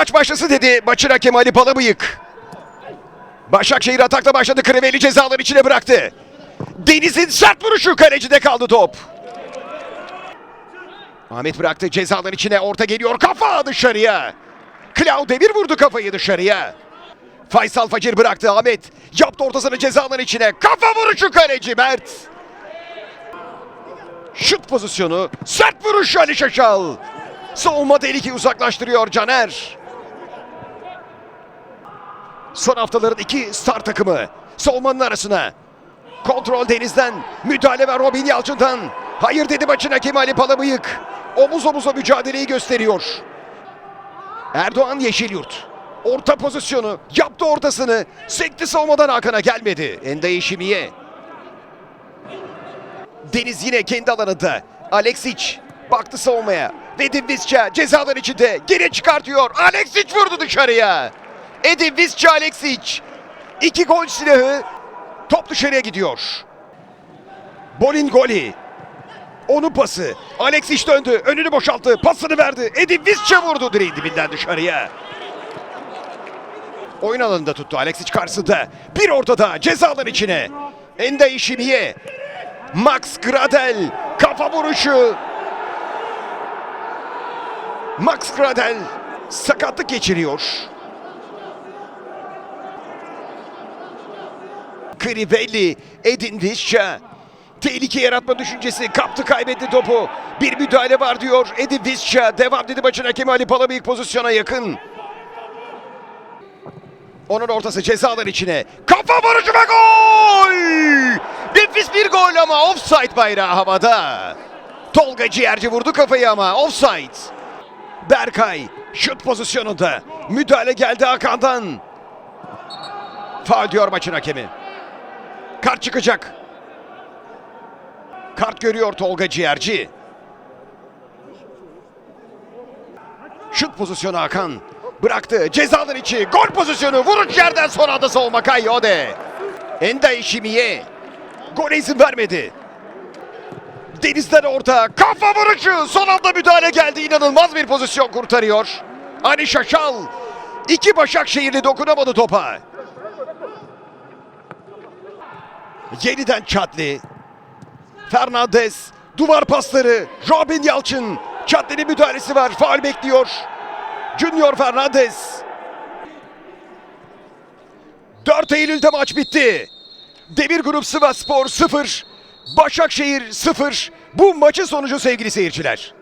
Maç başlasın dedi maçın hakemi Ali Palabıyık. Başakşehir atakla başladı. Kriveli cezalar içine bıraktı. Deniz'in sert vuruşu kalecide kaldı top. Ahmet bıraktı cezalar içine orta geliyor kafa dışarıya. Klau Demir vurdu kafayı dışarıya. Faysal Facir bıraktı Ahmet. Yaptı ortasını cezalar içine. Kafa vuruşu kaleci Mert. Şut pozisyonu. Sert vuruş Ali Şaşal. Savunma tehlikeyi uzaklaştırıyor Caner. Son haftaların iki star takımı. Savunmanın arasına. Kontrol Deniz'den. Müdahale ve Robin Yalçın'dan. Hayır dedi maçın hakemi Ali Palabıyık. Omuz omuza mücadeleyi gösteriyor. Erdoğan Yeşilyurt. Orta pozisyonu. Yaptı ortasını. Sekti savunmadan Hakan'a gelmedi. Enday Şimiye. Deniz yine kendi alanında. Alexic baktı savunmaya. Vedim Visca cezalar içinde. Geri çıkartıyor. Alexic vurdu dışarıya. Edin Visca Alexic. İki gol silahı. Top dışarıya gidiyor. Bolin goli. Onun pası. Alexic döndü. Önünü boşalttı. Pasını verdi. Edin Visca vurdu direğin dibinden dışarıya. Oyun alanında tuttu. Alexic karşısında. Bir ortada. Cezalar içine. Enda Şimiye. Max Gradel. Kafa vuruşu. Max Gradel sakatlık geçiriyor. Crivelli, Edin Visca. Tehlike yaratma düşüncesi kaptı kaybetti topu. Bir müdahale var diyor Edin Visca. Devam dedi maçın hakemi Ali Palabıyık pozisyona yakın. Onun ortası cezalar içine. Kafa vuruşu ve gol! Nefis bir gol ama offside bayrağı havada. Tolga Ciğerci vurdu kafayı ama offside. Berkay şut pozisyonunda. Müdahale geldi Hakan'dan. Faul diyor maçın hakemi. Kart çıkacak. Kart görüyor Tolga Ciğerci. Şut pozisyonu Hakan. Bıraktı. Cezalar içi. Gol pozisyonu. Vuruş yerden son anda savunma Kayyode. Enda İşimiye. Gole izin vermedi. Denizden orta. Kafa vuruşu. Son anda müdahale geldi. İnanılmaz bir pozisyon kurtarıyor. Ali Şaşal. İki Başakşehirli dokunamadı topa. Yeniden Çatli. Fernandez. Duvar pasları. Robin Yalçın. Çatli'nin müdahalesi var. Faul bekliyor. Junior Fernandez. 4 Eylül'de maç bitti. Demir Grup Sivas Spor 0. Başakşehir 0. Bu maçın sonucu sevgili seyirciler.